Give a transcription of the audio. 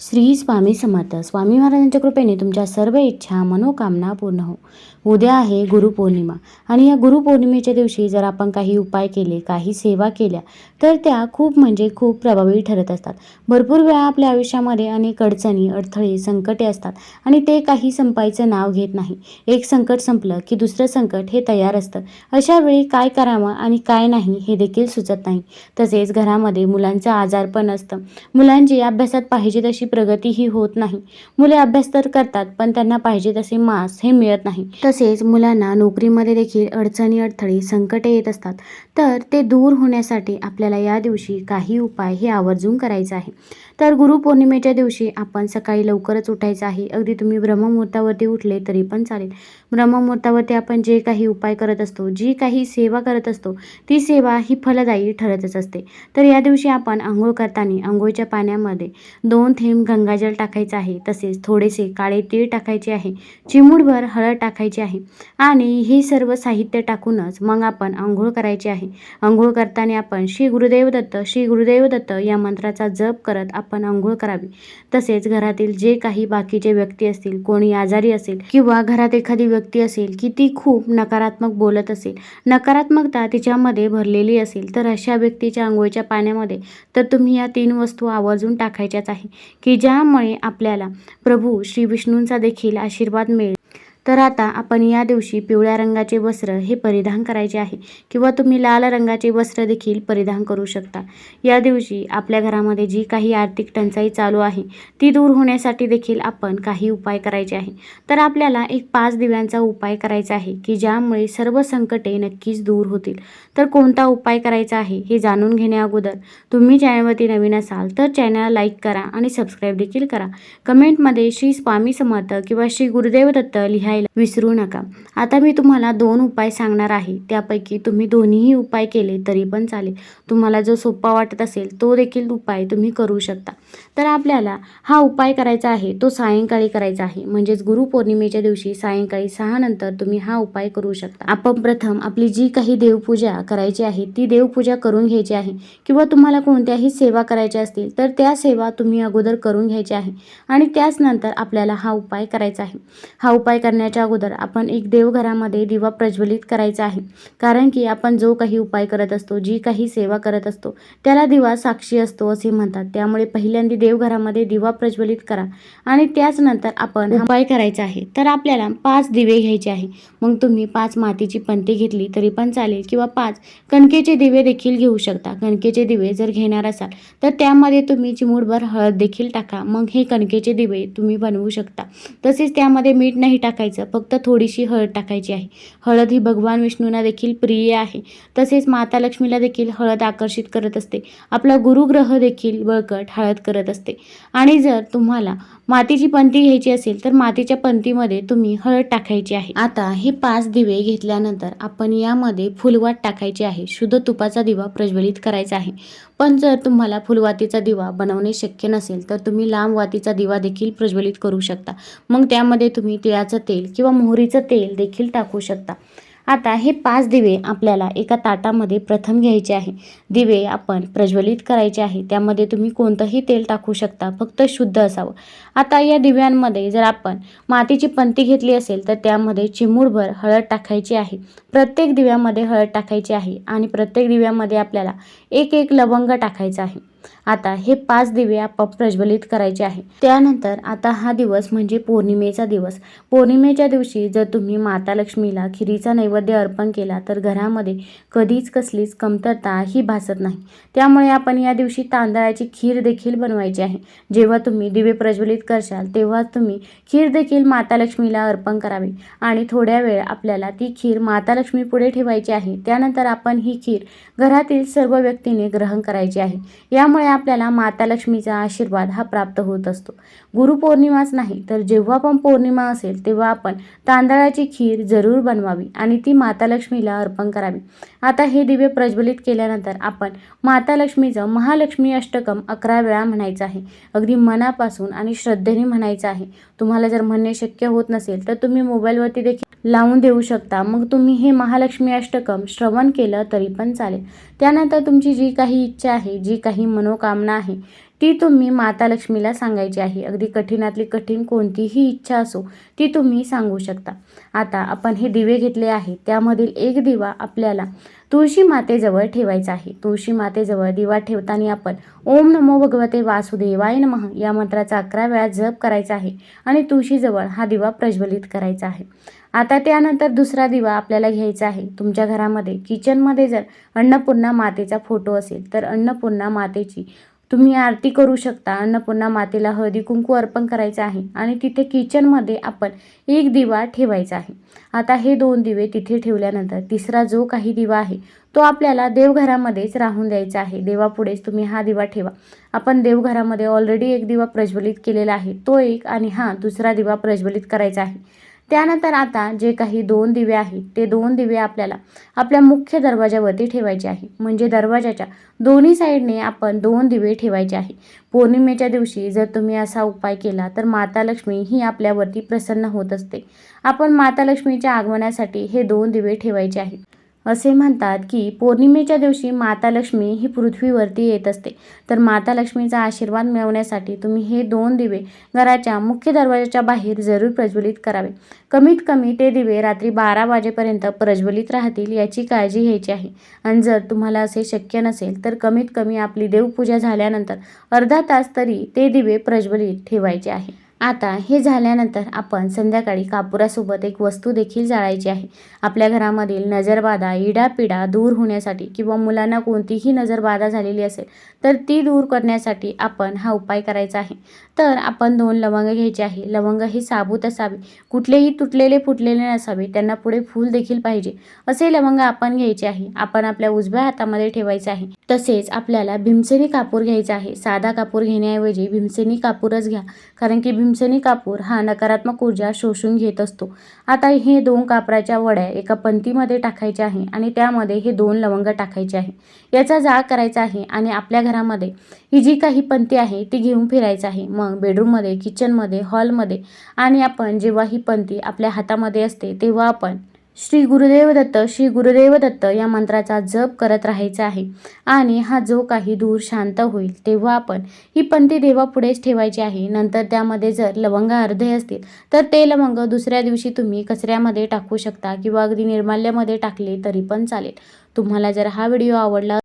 श्री स्वामी समर्थ. स्वामी महाराजांच्या कृपेने तुमच्या सर्व इच्छा मनोकामना पूर्ण हो. उद्या आहे गुरुपौर्णिमा आणि या गुरुपौर्णिमेच्या दिवशी जर आपण काही उपाय केले काही सेवा केल्या तर त्या खूप म्हणजे खूप प्रभावी ठरत असतात. भरपूर वेळा आपल्या आयुष्यामध्ये अनेक अडचणी अडथळे संकटे असतात आणि ते काही संपायचं नाव घेत नाही. एक संकट संपलं की दुसरं संकट हे तयार असतं. अशा वेळी काय करावं आणि काय नाही हे देखील सुचत नाही. तसेच घरामध्ये मुलांचं आजारपण असतं. मुलांची अभ्यासात पाहिजे तशी प्रगतीही होत नाही. मुले अभ्यास तर करतात पण त्यांना पाहिजे तसे मास हे मिळत नाही. तसेच मुलांना नोकरीमध्ये देखील अडचणी अडथळे संकटे येत असतात. तर ते दूर होण्यासाठी आपल्याला या दिवशी काही उपाय हे आवर्जून करायचं आहे. तर गुरुपौर्णिमेच्या दिवशी आपण सकाळी लवकरच उठायचं आहे. अगदी तुम्ही ब्रह्ममुहूर्तावरती उठले तरी पण चालेल. ब्रह्ममुहूर्तावरती आपण जे काही उपाय करत असतो जी काही सेवा करत असतो ती सेवा ही फलदायी ठरतच असते. तर या दिवशी आपण आंघोळ करताना आंघोळीच्या पाण्यामध्ये दोन थेंब गंगाजल टाकायचं आहे तसेच थोडेसे काळे तीळ टाकायचे आहे चिमूटभर हळद टाकायची आहे आणि हे सर्व साहित्य टाकूनच मग आपण आंघोळ करायची आहे. आंघोळ करताना आपण श्री गुरुदेव दत्त श्री गुरुदेव दत्त या मंत्राचा जप करत आपण आंघोळ करावी. तसेच घरातील जे काही बाकीचे व्यक्ती असतील कोणी आजारी असेल किंवा घरात एखादी व्यक्ती असेल की ती खूप नकारात्मक बोलत असेल नकारात्मकता तिच्यामध्ये भरलेली असेल तर अशा व्यक्तीच्या आंघोळीच्या पाण्यामध्ये तर तुम्ही या तीन वस्तू आवर्जून टाकायच्याच आहे. की ज्यामुळे आपल्याला प्रभू श्री विष्णूंचा देखील आशीर्वाद मिळेल. तर आता आपण या दिवशी पिवळ्या रंगाचे वस्त्र हे परिधान करायचे आहे किंवा तुम्ही लाल रंगाचे वस्त्र देखील परिधान करू शकता. या दिवशी आपल्या घरामध्ये जी काही आर्थिक टंचाई चालू आहे ती दूर होण्यासाठी देखील आपण काही उपाय करायचे आहे. तर आपल्याला एक पाच दिव्यांचा उपाय करायचा आहे की ज्यामुळे सर्व संकटे नक्कीच दूर होतील. तर कोणता उपाय करायचा आहे हे जाणून घेण्या अगोदर तुम्ही चॅनलवरती नवीन असाल तर चॅनल लाईक करा आणि सबस्क्राईब देखील करा. कमेंटमध्ये श्री स्वामी समर्थ किंवा श्री गुरुदेव दत्त लिहा घ्यायला विसरू नका. आता मी तुम्हाला दोन उपाय सांगणार आहे. त्यापैकी तुम्ही दोन्हीही उपाय केले तरी पण चालेल. तुम्हाला जो सोपा वाटत असेल तो देखील उपाय तुम्ही करू शकता. तर आपल्याला हा उपाय करायचा आहे तो सायंकाळी करायचा आहे. म्हणजेच गुरुपौर्णिमेच्या दिवशी सायंकाळी सहा नंतर तुम्ही हा उपाय करू शकता. आपण प्रथम आपली जी काही देवपूजा करायची आहे ती देवपूजा करून घ्यायची आहे. किंवा तुम्हाला कोणत्याही सेवा करायच्या असतील तर त्या सेवा तुम्ही अगोदर करून घ्यायच्या आहे. आणि त्याच नंतर आपल्याला हा उपाय करायचा आहे. हा उपाय करण्याच्या अगोदर आपण एक देवघरामध्ये दिवा प्रज्वलित करायचा आहे. कारण की आपण जो काही उपाय करत असतो जी काही सेवा करत असतो त्याला दिवा साक्षी असतो असे म्हणतात. त्यामुळे पहिल्यांदा देवघरामध्ये दिवा प्रज्वलित करा आणि त्याच नंतर आपण उपाय करायचा आहे. तर आपल्याला पाच दिवे घ्यायचे आहे. मग तुम्ही पाच मातीची पंती घेतली तरी पण चालेल किंवा पाच कणकेचे दिवे देखील घेऊ शकता. कणकेचे दिवे जर घेणार असाल तर त्यामध्ये तुम्ही चिमूडभर हळद देखील टाका. मग हे कणकेचे दिवे तुम्ही बनवू शकता. तसेच त्यामध्ये मीठ नाही टाकायचं. फक्त थोडीशी हळद टाकायची आहे. हळद ही भगवान विष्णूंना देखील प्रिय आहे. तसेच माता लक्ष्मीला देखील हळद आकर्षित करत असते. आपला गुरुग्रह देखील बळकट हळद करत असते. आणि जर तुम्हाला मातीची पंती घ्यायची असेल तर मातीच्या पंतीमध्ये तुम्ही हळद टाकायची आहे. आता हे पाच दिवे घेतल्यानंतर आपण यामध्ये फुलवात टाकायची आहे. शुद्ध तुपाचा दिवा प्रज्वलित करायचा आहे. पण जर तुम्हाला फुलवातीचा दिवा बनवणे शक्य नसेल तर तुम्ही लांब वातीचा दिवा देखील प्रज्वलित करू शकता. मग त्यामध्ये तुम्ही तिळाचं तेल किंवा मोहरीचं तेल देखील टाकू शकता. आता हे पाच दिवे आपल्याला एका ताटामध्ये प्रथम घ्यायचे आहे. दिवे आपण प्रज्वलित करायचे आहे. त्यामध्ये तुम्ही कोणतंही तेल टाकू शकता फक्त शुद्ध असावं. आता या दिव्यांमध्ये जर आपण मातीची पंती घेतली असेल तर त्यामध्ये चिमूरभर हळद टाकायची आहे. प्रत्येक दिव्यामध्ये हळद टाकायची आहे आणि प्रत्येक दिव्यामध्ये आपल्याला एक एक लवंग टाकायचा आहे. आता हे पाच दिवे आपाप प्रज्वलित करायचे आहे. त्यानंतर आता हा दिवस म्हणजे पौर्णिमेचा दिवस. पौर्णिमेच्या दिवशी जर तुम्ही माता लक्ष्मीला खिरीचा नैवेद्य अर्पण केला तर घरामध्ये कधीच कसलीच कमतरता ही भासत नाही. त्यामुळे आपण या दिवशी तांदळाची खीर देखील बनवायची आहे. जेव्हा तुम्ही दिवे प्रज्वलित करशाल तेव्हा तुम्ही खीर देखील माता लक्ष्मीला अर्पण करावी. आणि थोड्या वेळ आपल्याला ती खीर माता लक्ष्मी पुढे ठेवायची आहे. त्यानंतर आपण ही खीर घरातील सर्व व्यक्तीने ग्रहण करायची आहे. या त्यामुळे आपल्याला माता लक्ष्मीचा आशीर्वाद हा प्राप्त होत असतो. गुरुपौर्णिमाच नाही तर जेव्हा पण पौर्णिमा असेल तेव्हा आपण तांदळाची खीर जरूर बनवावी आणि ती माता लक्ष्मीला अर्पण करावी. आता हे दिवे प्रज्वलित केल्यानंतर आपण माता लक्ष्मीचं महालक्ष्मी अष्टकम अकरा वेळा म्हणायचं आहे. अगदी मनापासून आणि श्रद्धेने म्हणायचं आहे. तुम्हाला जर म्हणणे शक्य होत नसेल तर तुम्ही मोबाईलवरती देखील लावून देऊ शकता. मग तुम्ही हे महालक्ष्मी अष्टकम श्रवण केलं तरी पण चालेल. त्यानंतर तुमची जी काही इच्छा आहे जी काही मनोकामना आहे ती तुम्ही माता लक्ष्मीला सांगायची आहे. अगदी कठीणातली कठीण कोणतीही इच्छा असो ती तुम्ही सांगू शकता. आता आपण हे दिवे घेतले आहे त्यामधील एक दिवा आपल्याला तुळशी मातेजवळ ठेवायचा आहे. तुळशी मातेजवळ दिवा ठेवताना आपण ओम नमो भगवते वासुदेवाय नमः या मंत्राचा अकरा वेळा जप करायचा आहे आणि तुळशीजवळ हा दिवा प्रज्वलित करायचा आहे. आता त्यानंतर दुसरा दिवा आपल्याला घ्यायचा आहे. तुमच्या घरामध्ये किचनमध्ये जर अन्नपूर्णा मातेचा फोटो असेल तर अन्नपूर्णा मातेची तुम्ही आरती करू शकता. अन्नपूर्णा मातेला हळदी कुंकू अर्पण करायचं आहे आणि तिथे किचनमध्ये आपण एक दिवा ठेवायचा आहे. आता हे दोन दिवे तिथे ठेवल्यानंतर तिसरा जो काही दिवा आहे तो आपल्याला देवघरामध्येच राहून द्यायचा आहे. देवापुढेच तुम्ही हा दिवा ठेवा. आपण देवघरामध्ये ऑलरेडी एक दिवा प्रज्वलित केलेला आहे. तो एक आणि हा दुसरा दिवा प्रज्वलित करायचा आहे. त्यानंतर आता जे काही दोन दिवे आहेत ते दोन दिवे आपल्याला आपल्या मुख्य दरवाजावरती ठेवायचे आहे. म्हणजे दरवाजाच्या दोन्ही साईडने आपण दोन दिवे ठेवायचे आहे. पौर्णिमेच्या दिवशी जर तुम्ही असा उपाय केला तर माता लक्ष्मी ही आपल्यावरती प्रसन्न होत असते. आपण माता लक्ष्मीच्या आगमनासाठी हे दोन दिवे ठेवायचे आहेत. असे म्हणतात की पौर्णिमेच्या दिवशी माता लक्ष्मी ही पृथ्वीवरती येत असते. तर माता लक्ष्मीचा आशीर्वाद मिळवण्यासाठी तुम्ही हे दोन दिवे घराच्या मुख्य दरवाजाच्या बाहेर जरूर प्रज्वलित करावे. कमीत कमी ते दिवे रात्री बारा वाजेपर्यंत प्रज्वलित राहतील याची काळजी घ्यायची आहे. आणि जर तुम्हाला असे शक्य नसेल तर कमीत कमी आपली देवपूजा झाल्यानंतर अर्धा तास तरी ते दिवे प्रज्वलित ठेवायचे आहे. आता हे झाल्यानंतर आपण संध्याकाळी कापुरासोबत एक वस्तू देखील जाळायची आहे. आपल्या घरामधील नजरबाधा इडापिडा दूर होण्यासाठी किंवा मुलांना कोणतीही नजरबाधा झालेली असेल तर ती दूर करण्यासाठी आपण हा उपाय करायचा आहे. तर आपण दोन लवंग घ्यायचे आहे. लवंग ही साबूत असावी. कुठलेही तुटलेले फुटलेले नसावे. त्यांना पुढे फूल देखील पाहिजे. असे लवंग आपण घ्यायचे आहे. आपण आपल्या उजव्या हातामध्ये ठेवायचे आहे. तसेच आपल्याला भीमसेनी कापूर घ्यायचा आहे. साधा कापूर घेण्याऐवजी भीमसेनी कापूरच घ्या. कारण की भीमसेनी कापूर हा नकारात्मक ऊर्जा शोषून घेत असतो. आता हे दोन कापराच्या वड्या एका पंतीमध्ये टाकायच्या आहे आणि त्यामध्ये हे दोन लवंग टाकायचे आहे. याचा जाळ करायचा आहे आणि आपल्या घरामध्ये ही जी काही पंती आहे ती घेऊन फिरायचं आहे. मग बेडरूममध्ये किचनमध्ये हॉलमध्ये आणि आपण जेव्हा ही पंती आपल्या हातामध्ये असते तेव्हा आपण श्री गुरुदेव दत्त श्री गुरुदेव दत्त या मंत्राचा जप करत राहायचा आहे. आणि हा जो काही दूर शांत होईल तेव्हा आपण ही पंथी देवापुढेच ठेवायची आहे. नंतर त्यामध्ये जर लवंग अर्धे असतील तर ते लवंग दुसऱ्या दिवशी तुम्ही कचऱ्यामध्ये टाकू शकता किंवा अगदी निर्माल्यामध्ये टाकले तरी पण चालेल. तुम्हाला जर हा व्हिडिओ आवडला